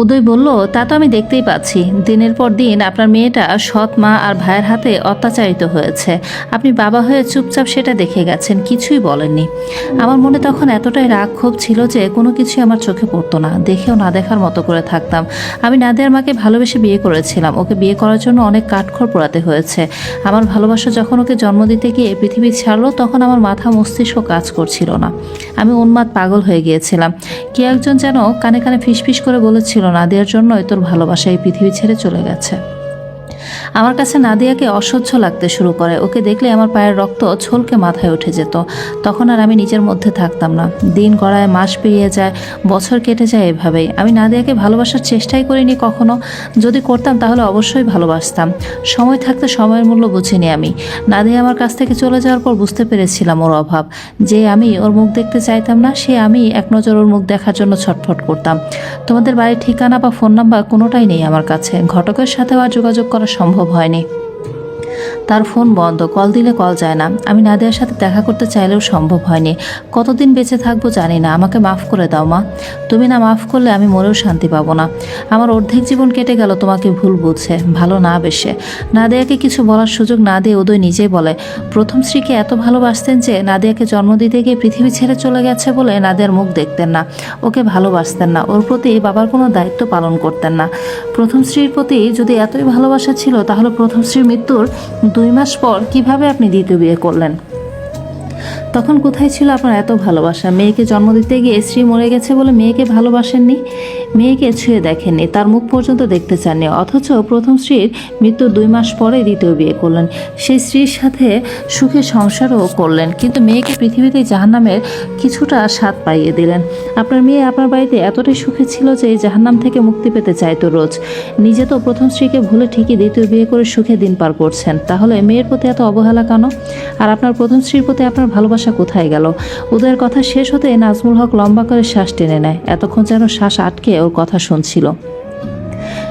উদয় বলল, তা তো আমি দেখতেই পাচ্ছি। দিনের পর দিন আপনার মেয়েটা সৎ মা আর ভাইয়ের হাতে অত্যাচারিত হয়েছে। আপনি বাবা হয়ে চুপচাপ সেটা দেখে গেছেন, কিছুই বলেননি। আমার মনে তখন এতটাই রাগ ক্ষোভ ছিল যে কোনো কিছুই আমার চোখে পড়তো না। দেখেও না দেখার মতো করে থাকতাম। আমি নাদিয়ার মাকে ভালোবেসে বিয়ে করেছিলাম। ওকে বিয়ে করার জন্য অনেক কাঠখড় পোড়াতে হয়েছে। আমার ভালোবাসা যখন ওকে জন্ম দিতে গিয়ে পৃথিবী ছাড়লো, তখন আমার মাথা মস্তিষ্ক কাজ করছিল না। আমি উন্মাদ পাগল হয়ে গিয়েছিলাম। কে একজন যেন কানে কানে ফিসফিস করে বলেছিল নাদিয়ার জন্যই তোর ভালোবাসা এই পৃথিবী ছেড়ে চলে গেছে। আমার কাছে নাদিয়াকে অসহ্য লাগতে শুরু করে। ওকে দেখলে আমার পায়ের রক্ত ছলকে মাথায় উঠে যেত। তখন আর আমি নিজের মধ্যে থাকতাম না। দিন গড়ায়, মাস পেরিয়ে যায়, বছর কেটে যায় এভাবেই। আমি নাদিয়াকে ভালোবাসার চেষ্টাই করিনি কখনো। যদি করতাম তাহলে অবশ্যই ভালোবাসতাম। সময় থাকতে সময়ের মূল্য বুঝিনি আমি। নাদিয়া আমার কাছ থেকে চলে যাওয়ার পর বুঝতে পেরেছিলাম ওর অভাব। যে আমি ওর মুখ দেখতে চাইতাম না, সে আমি এক নজর ওর মুখ দেখার জন্য ছটফট করতাম। তোমাদের বাড়ির ঠিকানা বা ফোন নাম্বার কোনোটাই নেই আমার কাছে। ঘটকের সাথেও আর যোগাযোগ করা সম্ভব হয়নি। তার ফোন বন্ধ, কল দিলে কল যায় না। আমি নাদিয়ার সাথে দেখা করতে চাইলেও সম্ভব হয়নি। কতদিন বেঁচে থাকব জানি না। আমাকে মাফ করে দাও, মা। তুমি না মাফ করলে আমি মরেও শান্তি পাবো না। আমার অর্ধেক জীবন কেটে গেল, তোমাকে ভুল বুঝছে ভালো না বেশে। নাদিয়াকে কিছু বলার সুযোগ না দিয়ে উদয় নিজেই বলে, প্রথম স্ত্রীকে এত ভালোবাসতেন যে নাদিয়াকে জন্ম দিতে গিয়ে পৃথিবী ছেড়ে চলে গেছে বলে নাদিয়ার মুখ দেখতেন না। ওকে ভালোবাসতেন না। ওর প্রতি বাবার কোনো দায়িত্ব পালন করতেন না। প্রথম স্ত্রীর প্রতি যদি এতই ভালোবাসা ছিল, তাহলে প্রথম স্ত্রীর মৃত্যুর দুই মাস পর কীভাবে আপনি দ্বিতীয় বিয়ে করলেন? তখন কোথায় ছিল আপনার এত ভালোবাসা? মেয়েকে জন্ম দিতে গিয়ে স্ত্রী মরে গেছে বলে মেয়েকে ভালোবাসেননি? মেয়েকে ছুঁয়ে দেখেননি, তার মুখ পর্যন্ত দেখতে চাননি, অথচ প্রথম স্ত্রীর মৃত্যুর দুই মাস পরে দ্বিতীয় বিয়ে করলেন। সেই স্ত্রীর সাথে সুখে সংসারও করলেন, কিন্তু মেয়েকে পৃথিবীতে জাহান্নামের কিছুটা স্বাদ পাইয়ে দিলেন। আপনার মেয়ে আপনার বাড়িতে এতটাই সুখে ছিল যে এই জাহান্নাম থেকে মুক্তি পেতে চাইতো রোজ। নিজে তো প্রথম স্ত্রীকে ভুলে ঠিকই দ্বিতীয় বিয়ে করে সুখে দিন পার করছেন, তাহলে মেয়ের প্রতি এত অবহেলা কেন? আর আপনার প্রথম স্ত্রীর প্রতি আপনার ভালোবাসা কোথায় গেল? উদয়ের কথা শেষ হতে নাজমুল হক লম্বা করে শ্বাস টেনে নেয়। এতক্ষণ যেন শ্বাস আটকে ওর কথা শুনছিল।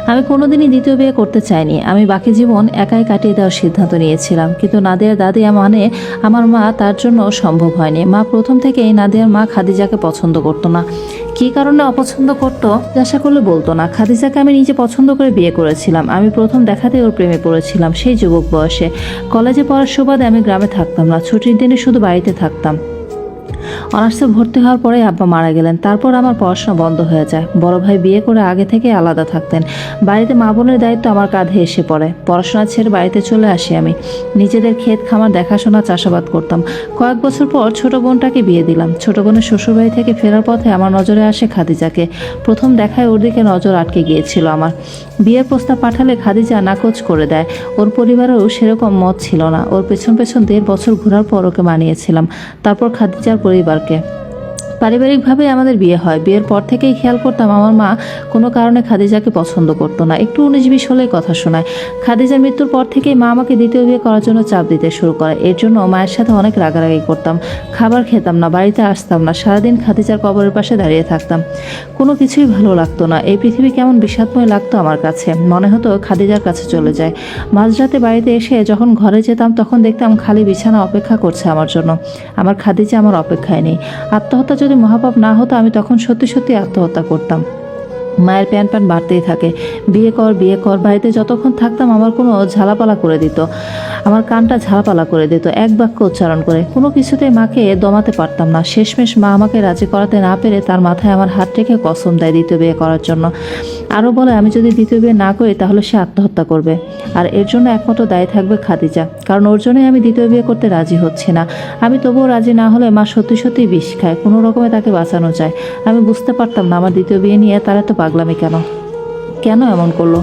আমি কোনোদিনই দ্বিতীয় বিয়ে করতে চাইনি। আমি বাকি জীবন একাই কাটিয়ে দেওয়ার সিদ্ধান্ত নিয়েছিলাম। কিন্তু নাদিয়ার দাদি মানে আমার মা তার জন্য সম্ভব হয়নি। মা প্রথম থেকেই নাদিয়ার মা খাদিজাকে পছন্দ করতো না। কী কারণে অপছন্দ করতো? আশা করলে বলতো না। খাদিজাকে আমি নিজে পছন্দ করে বিয়ে করেছিলাম। আমি প্রথম দেখাতেই ওর প্রেমে পড়েছিলাম সেই যুবক বয়সে। কলেজে পড়ার সুবাদে আমি গ্রামে থাকতাম না। ছুটির দিনে শুধু বাড়িতে থাকতাম। অনার্সে ভর্তি হওয়ার পরেই আব্বা মারা গেলেন। তারপর আমার পড়াশোনা বন্ধ হয়ে যায়। বড় ভাই বিয়ে করে আগে থেকে আলাদা থাকতেন। বাড়িতে মা বোনের দায়িত্ব আমার কাঁধে এসে পড়ে। পড়াশোনা ছেড়ে বাড়িতে চলে আসি আমি। নিজেদের ক্ষেত খামার দেখাশোনা চাষাবাদ করতাম। কয়েক বছর পর ছোট বোনটাকে বিয়ে দিলাম। ছোট বোনের শ্বশুরবাড়ি থেকে ফেরার পথে আমার নজরে আসে খাদিজাকে। প্রথম দেখায় ওর দিকে নজর আটকে গিয়েছিল আমার। বিয়ের প্রস্তাব পাঠালে খাদিজা নাকচ করে দেয়। ওর পরিবারেও সেরকম মত ছিল না। ওর পেছন পেছন দেড় বছর ঘোরার পর ওকে মানিয়েছিলাম। তারপর খাদিজার পরিবারকে পারিবারিকভাবে আমাদের বিয়ে হয়। বিয়ের পর থেকেই খেয়াল করতাম আমার মা কোনো কারণে খাদিজাকে পছন্দ করতো না। একটু উনিশ বিশ কথা শোনায়। খাদিজার মৃত্যুর পর থেকেই মা আমাকে দ্বিতীয় বিয়ে করার জন্য চাপ দিতে শুরু করে। এর জন্য মায়ের সাথে অনেক রাগারাগি করতাম। খাবার খেতাম না, বাড়িতে আসতাম না। সারাদিন খাদিজার কবরের পাশে দাঁড়িয়ে থাকতাম। কোনো কিছুই ভালো লাগতো না। এই পৃথিবী কেমন বিষাদময় লাগতো আমার কাছে। মনে হতো খাদিজার কাছে চলে যায়। মাঝরাতে বাড়িতে এসে যখন ঘরে যেতাম তখন দেখতাম খালি বিছানা অপেক্ষা করছে আমার জন্য। আমার খাদিজা আমার অপেক্ষায় নেই। আত্মহত্যা যদি মহাপাপ না হতো, আমি তখন সত্যি সত্যি আত্মহত্যা করতাম। মায়ের প্যান প্যান বাড়তেই থাকে। বিয়ে কর বিয়ে কর, বাড়িতে যতক্ষণ থাকতাম আমার কোনো ঝালাপালা করে দিত। আমার কানটা ঝালাপালা করে দিত, এক বাক্য উচ্চারণ করে। কোনো কিছুতেই মাকে দমাতে পারতাম না। শেষমেশ মা আমাকে রাজি করাতে না পেরে তার মাথায় আমার হাত রেখে কসম দেয় দ্বিতীয় বিয়ে করার জন্য। আরও বলে, আমি যদি দ্বিতীয় বিয়ে না করি, তাহলে সে আত্মহত্যা করবে। আর এর জন্য একমাত্র দায়ী থাকবে খাদিজা। কারণ ওর জন্যই আমি দ্বিতীয় বিয়ে করতে রাজি হচ্ছি না। আমি তবুও রাজি না হলে মা সত্যি সত্যি বিষ খায়। কোনো রকমে তাকে বাঁচানো যায়। আমি বুঝতে পারতাম না, আমার দ্বিতীয় বিয়ে নিয়ে তারা তো পাগলামি কেন? কেন এমন করল?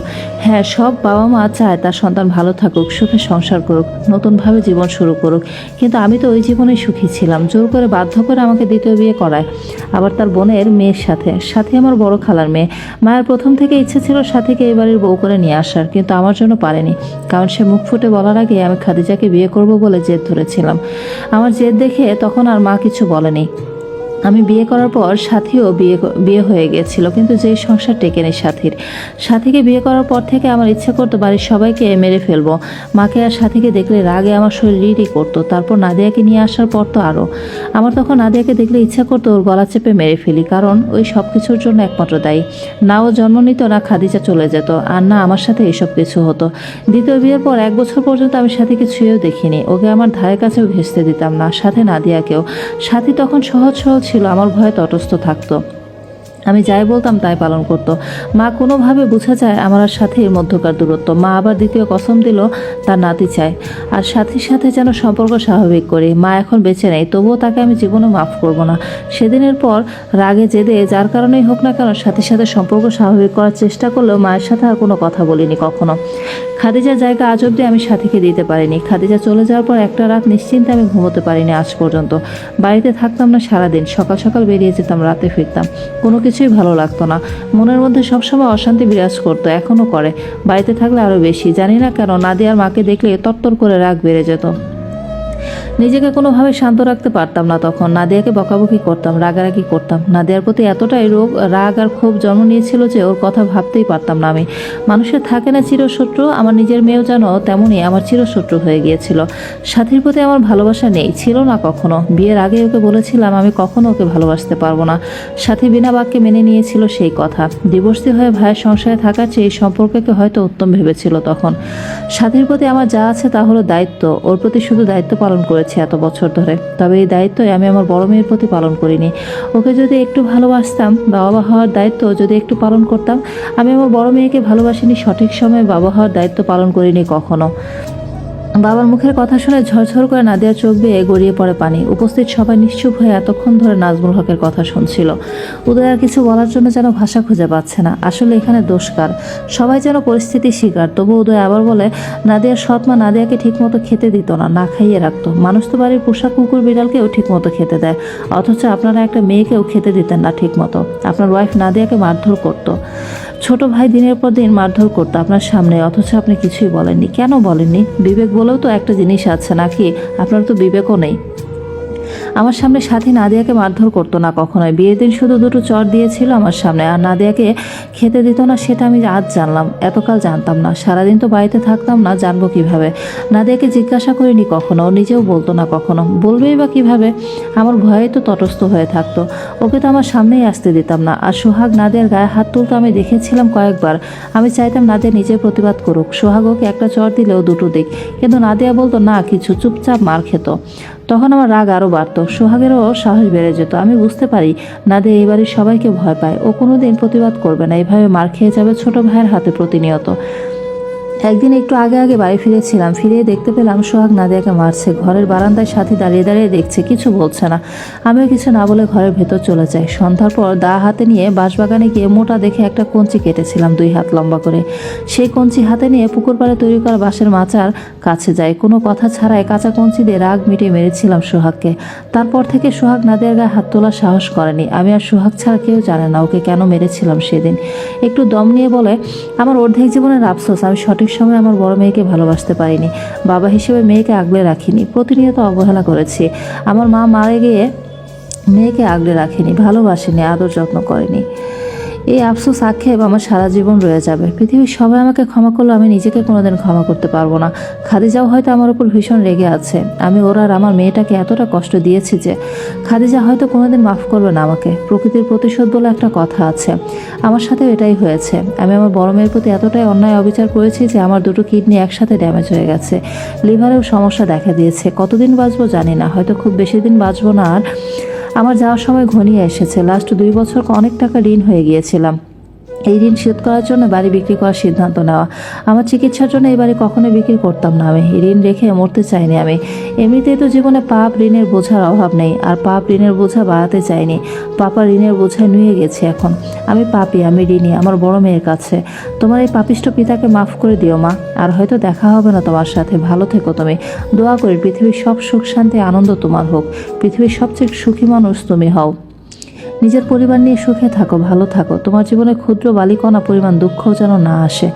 হ্যাঁ সব বাবা মা চায় তার সন্তান ভালো থাকুক, সুখে সংসার করুক, নতুনভাবে জীবন শুরু করুক। কিন্তু আমি তো ওই জীবনেই সুখী ছিলাম। জোর করে বাধ্য করে আমাকে দ্বিতীয় বিয়ে করায়। আবার তার বোনের মেয়ের সাথে। সাথে আমার বড় খালার মেয়ে। মায়ের প্রথম থেকে ইচ্ছে ছিল সাথীকে এই বাড়ির বউ করে নিয়ে আসার, কিন্তু আমার জন্য পারেনি। কারণ সে মুখ ফুটে বলার আগে আমি খাদিজাকে বিয়ে করব বলে জেদ ধরেছিলাম। আমার জেদ দেখে তখন আর মা কিছু বলেনি। আমি বিয়ে করার পর সাথীও বিয়ে বিয়ে হয়ে গেছিল, কিন্তু যে সংসার টেকেনি সাথীর। সাথীকে বিয়ে করার পর থেকে আমার ইচ্ছা করতো বাড়ির সবাইকে মেরে ফেলব। মাকে আর সাথীকে দেখলে রাগে আমার শরীর রিডি করতো, তারপর নাদিয়াকে নিয়ে আসার পর তো আরও আমার তখন নাদিয়াকে দেখলে ইচ্ছা করতো ওর গলা চেপে মেরে ফেলি, কারণ ওই সব কিছুর জন্য একমাত্র দায়ী। না ও জন্ম নিত, না খাদিজা চলে যেত, আর না আমার সাথে এসব কিছু হতো। দ্বিতীয় বিয়ের পর এক বছর পর্যন্ত আমি সাথীকে ছুঁয়েও দেখিনি। ওকে আমার ধারে কাছেও ঘেসতে দিতাম না, সাথে নাদিয়াকেও। সাথী তখন সহজ সরল ছিল আমার ভয়ে তটস্থ থাকতো। আমি যাই বলতাম তাই পালন করত। মা কোনোভাবে বোঝা যায় আমার আর সাথীর মধ্যকার দূরত্ব। মা আবার দ্বিতীয় কসম দিল, তার নাতি চায়। আর সাথীর সাথে যেন সম্পর্ক স্বাভাবিক করি। মা এখন বেঁচে নেই, তবুও তাকে আমি জীবনে মাফ করব না। সেদিনের পর রাগে জেদে, যার কারণেই হোক না কেন সাথীর সাথে সম্পর্ক স্বাভাবিক করার চেষ্টা করলেও মায়ের সাথে আর কোনো কথা বলিনি কখনো। খাদিজার জায়গা আজ অব্দি আমি সাথীকে দিতে পারিনি। খাদিজা চলে যাওয়ার পর একটা রাত নিশ্চিন্তে আমি ঘুমোতে পারিনি আজ পর্যন্ত। বাড়িতে থাকতাম না সারাদিন, সকাল সকাল বেরিয়ে যেতাম, রাতে ফিরতাম। কোনো কিছুই ভালো লাগতো না। মনের মধ্যে সবসময় অশান্তি বিরাজ করতো, এখনও করে। বাড়িতে থাকলে আরও বেশি। জানি না কেন, নাদিয়ার মাকে দেখলে তত্তর করে রাগ বেড়ে যেত। নিজেকে কোনোভাবে শান্ত রাখতে পারতাম না তখন। নাদিয়াকে বকাবকি করতাম, রাগারাগি করতাম। নাদিয়ার প্রতি এতটাই রোগ, রাগ আর ক্ষোভ জন্ম নিয়েছিল যে ওর কথা ভাবতেই পারতাম না আমি। মানুষের থাকে না চিরশত্রু, আমার নিজের মেয়েও যেন তেমনই আমার চিরশত্রু হয়ে গিয়েছিল। সাথীর প্রতি আমার ভালোবাসা নেই, ছিল না কখনো। বিয়ের আগে ওকে বলেছিলাম, আমি কখনো ওকে ভালোবাসতে পারব না। সাথী বিনা বাক্যে মেনে নিয়েছিল সেই কথা। ডিভোর্সি হয়ে ভাইয়ের সংসারে থাকার চেয়ে এই সম্পর্ককে হয়তো উত্তম ভেবেছিল তখন। সাথীর প্রতি আমার যা আছে তা হলো দায়িত্ব। ওর প্রতি শুধু দায়িত্ব পালন করেছি। এত বছর ধরে। তবে এই দায়িত্ব আমি আমার বড় মেয়ের প্রতি পালন করিনি। ওকে যদি একটু ভালোবাসতাম বাবা হওয়ার দায়িত্ব যদি একটু পালন করতাম, আমি আমার বড় মেয়েকে ভালোবাসিনি, সঠিক সময়ে বাবা হওয়ার দায়িত্ব পালন করিনি কখনো। বাবার মুখের কথা শুনে ঝরঝর করে নাদিয়ার চোখ বেয়ে গড়িয়ে পড়ে পানি। উপস্থিত সবাই নিশ্চুপ হয়ে এতক্ষণ ধরে নাজমুল হকের কথা শুনছিল। উদয় আর কিছু বলার জন্য যেন ভাষা খুঁজে পাচ্ছে না। আসলে এখানে দোষকার সবাই যেন পরিস্থিতি শিকার। তবু উদয় আবার বলে, নাদিয়ার সৎ মা নাদিয়াকে ঠিকমতো খেতে দিত না না খাইয়ে রাখতো। মানুষ তো বাড়ির পোষা কুকুর বিড়ালকেও ঠিকমতো খেতে দেয়। অথচ আপনারা একটা মেয়েকেও খেতে দিতেন না ঠিকমতো। আপনার ওয়াইফ নাদিয়াকে মারধর করতো। ছোট ভাই দিনের পর দিন মারধর করতো আপনার সামনে, অথচ আপনি কিছুই বলেননি। কেন বলেননি? বিবেক বলেও তো একটা জিনিস আছে নাকি? আপনার তো বিবেকও নেই। আমার সামনে সাথী নাদিয়াকে মারধর করতো না কখনোই। বিয়ের দিন শুধু দুটো চর দিয়েছিল আমার সামনে, আর নাদিয়াকে খেতে দিত না সেটা আমি আজ জানলাম, এতকাল জানতাম না। সারাদিন তো বাড়িতে থাকতাম না, জানব কীভাবে? নাদিয়াকে জিজ্ঞাসা করিনি কখনো, নিজেও বলতো না কখনো। বলবেই বা কীভাবে? আমার ভয়ে তো তটস্থ হয়ে থাকতো। ওকে তো আমার সামনেই আসতে দিতাম না। আর সোহাগ নাদিয়ার গায়ে হাত তুলতে আমি দেখেছিলাম কয়েকবার। আমি চাইতাম নাদিয়া নিজে প্রতিবাদ করুক। সোহাগ ওকে একটা চর দিলেও দুটো দিক। কিন্তু নাদিয়া বলতো, না, কিছু চুপচাপ মার খেত। তখন আমার রাগ আরও বাড়ত, সোহাগেরও সাহস বেড়ে যেত। আমি বুঝতে পারি না এই বাড়ির সবাইকে ভয় পায়। ও কোনো দিন প্রতিবাদ করবে না। এভাবে মার খেয়ে যাবে ছোট ভাইয়ের হাতে প্রতিনিয়ত। একদিন একটু আগে আগে বাড়ি ফিরেছিলাম, ফিরে দেখতে পেলাম সোহাগ নাদিয়াকে মারছে। ঘরের বারান্দায় সাথে দাঁড়িয়ে দাঁড়িয়ে দেখছে, কিছু বলছে না। আমিও কিছু না বলে ঘরের ভেতর চলে যাই। সন্ধ্যার পর দা হাতে নিয়ে বাঁশবাগানে গিয়ে মোটা দেখে একটা কঞ্চি কেটেছিলাম দুই হাত লম্বা করে। সেই কঞ্চি হাতে নিয়ে পুকুর পাড়ে তৈরি করা বাঁশের মাচার কাছে যাই। কোনো কথা ছাড়াই কাঁচা কঞ্চি দিয়ে রাগ মিটিয়ে মেরেছিলাম সোহাগকে। তারপর থেকে সোহাগ নাদিয়ার গায়ে হাত তোলার সাহস করেনি। আমি আর সোহাগ ছাড়া কেউ জানে না ওকে কেন মেরেছিলাম সেদিন। একটু দম নিয়ে বলে, আমার অর্ধেক জীবনের আফসোস, আমি সঠিক সময় আমার বড় মেয়েকে ভালোবাসতে পারিনি। বাবা হিসেবে মেয়েকে আগলে রাখিনি। প্রতিনিয়ত অবহেলা করেছি। আমার মা মারে গিয়ে মেয়েকে আগলে রাখেনি, ভালোবাসেনি, আদর যত্ন করেনি। এই আফসোস আক্ষেপ আমার সারা জীবন রয়ে যাবে। পৃথিবীর সবাই আমাকে ক্ষমা করলে, আমি নিজেকে কোনোদিন ক্ষমা করতে পারব না। খাদিজাও হয়তো আমার উপর ভীষণ রেগে আছে। আমি ওর আর আমার মেয়েটাকে এতটা কষ্ট দিয়েছি যে, খাদিজা হয়তো কোনোদিন মাফ করবে না আমাকে। প্রকৃতির প্রতিশোধ বলে একটা কথা আছে। আমার সাথেও এটাই হয়েছে। আমি আমার বড় মেয়ের প্রতি এতটাই অন্যায় অবিচার করেছি যে, আমার দুটো কিডনি একসাথে ড্যামেজ হয়ে গেছে। লিভারেও সমস্যা দেখা দিয়েছে। কতদিন বাঁচবো জানি না। হয়তো খুব বেশি দিন বাঁচবো না আর আমার যাওয়ার সময় ঘনিয়ে এসেছে। লাস্ট দুই বছর অনেক টাকা ঋণ হয়ে গিয়েছিলাম। এই ঋণ শোধ করার জন্য বাড়ি বিক্রি করার সিদ্ধান্ত নেওয়া। আমার চিকিৎসার জন্য এই বাড়ি কখনোই বিক্রি করতাম না আমি। ঋণ রেখে মরতে চাইনি আমি। এমনিতেই তো জীবনে পাপ ঋণের বোঝার অভাব নেই, আর পাপ ঋণের বোঝা বাড়াতে চাইনি। পাপা ঋণের বোঝায় নুয়ে গেছে এখন। আমি পাপি, আমি ঋণী, আমার বড় মেয়ের কাছে। তোমার এই পাপিষ্ট পিতাকে মাফ করে দিও মা, আর হয়তো দেখা হবে না তোমার সাথে। ভালো থেকো তুমি। দোয়া করি, পৃথিবীর সব সুখ, শান্তি, আনন্দ তোমার হোক। পৃথিবীর সবচেয়ে সুখী মানুষ তুমি হও। নিজের পরিবার নিয়ে সুখে থাকো, ভালো থাকো। তোমার জীবনে ক্ষুদ্র বালিকণা পরিমাণ দুঃখ যেন না আসে।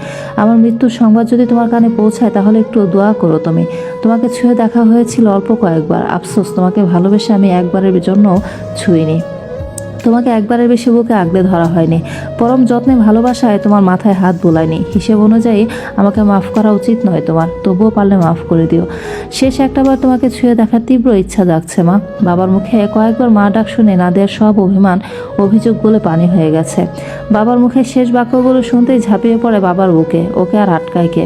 আমার মৃত্যুর সংবাদ যদি তোমার কানে পৌঁছায়, তাহলে একটু দোয়া করো তুমি। তোমাকে ছুঁয়ে দেখা হয়েছিল অল্প কয়েকবার। আফসোস, তোমাকে ভালোবেসে আমি একবারের জন্য ছুঁইনি। তোমাকে একবারের বেশি বুকে আগলে ধরা হয়নি। পরম যত্নে ভালোবাসায় তোমার মাথায় হাত বোলায়নি। হিসেব অনুযায়ী আমাকে মাফ করা উচিত নয় তোমার, তবুও পারলে মাফ করে দিও। শেষ একটাবার তোমাকে ছুঁয়ে দেখার তীব্র ইচ্ছা জাগছে মা। বাবার মুখে কয়েকবার মা ডাক শুনে নাদের সব অভিমান, অভিযোগ বলে পানি হয়ে গেছে। বাবার মুখে শেষ বাক্যগুলো শুনতেই ঝাঁপিয়ে পড়ে বাবার বুকে, ওকে আর আটকায় কে?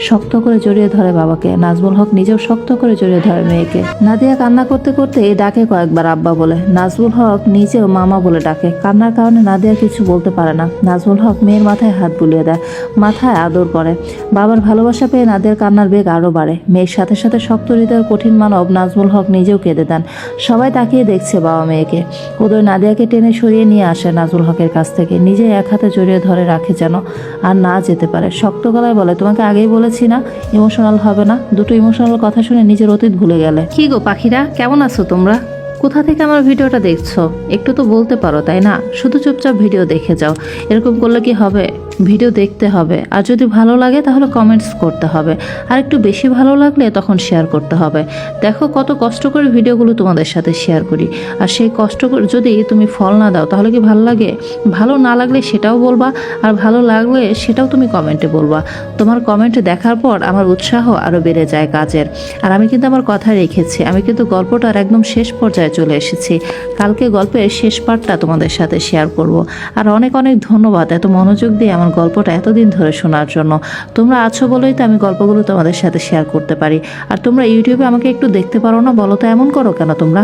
শক্ত করে জড়িয়ে ধরে বাবাকে। নাজমুল হক নিজেও শক্ত করে জড়িয়ে ধরে মেয়েকে। নাদিয়া কান্না করতে করতে ডাকে কয়েকবার আব্বা বলে। নাজমুল হক নিজেও মামা বলে ডাকে। কান্নার কারণে নাদিয়া কিছু বলতে পারে না। নাজমুল হক মেয়ের মাথায় হাত বুলিয়ে দেয়। মাথায় আদর করে। বাবার ভালোবাসা পেয়ে নাদিয়ার কান্নার বেগ আরও বাড়ে। মেয়ের সাথে সাথে শক্ত হৃদয়ের কঠিন মানব নাজমুল হক নিজেও কেঁদে দেন। সবাই তাকিয়ে দেখছে বাবা মেয়েকে। উদয় নাদিয়াকে টেনে সরিয়ে নিয়ে আসে নাজমুল হকের কাছ থেকে। নিজে এক হাতে জড়িয়ে ধরে রাখে যেন আর না যেতে পারে। শক্ত গলায় বলে, তোমাকে আগেই বলেছি না ইমোশনাল হবে না। দুটো ইমোশনাল কথা শুনে নিজের অতীত ভুলে গেলে। কি গো পাখিরা, কেমন আছো তোমরা? কোথা থেকে আমার ভিডিওটা দেখছ? একটু তো বলতে পারো, তাই না? শুধু চুপচাপ ভিডিও দেখে যাও। এরকম করলে কি হবে? ভিডিও দেখতে হবে। আর যদি ভালো লাগে তাহলে কমেন্টস করতে হবে। আর একটু বেশি ভালো লাগলে তখন শেয়ার করতে হবে। দেখো কত কষ্ট করে ভিডিওগুলো তোমাদের সাথে শেয়ার করি। আর সেই কষ্ট করে যদি তুমি ফল না দাও তাহলে কি ভালো লাগে? ভালো না লাগলে সেটাও বলবা, আর ভালো লাগলে সেটাও তুমি কমেন্টে বলবা। তোমার কমেন্টে দেখার পর আমার উৎসাহ আরও বেড়ে যায় কাজের। আর আমি কিন্তু আমার কথা রেখেছি, আমি কিন্তু গল্পটার একদম শেষ পর্যায়ে চলে এসেছি। কালকে গল্পের শেষ পার্টটা তোমাদের সাথে শেয়ার করব। আর অনেক অনেক ধন্যবাদ এত মনোযোগ দিয়ে আমার গল্পটা এতদিন ধরে শোনার জন্য। তোমরা আছো বলেই তো আমি গল্পগুলো তোমাদের সাথে শেয়ার করতে পারি। আর তোমরা ইউটিউবে আমাকে একটু দেখতে পারো না? বলো তো এমন করো কেন তোমরা?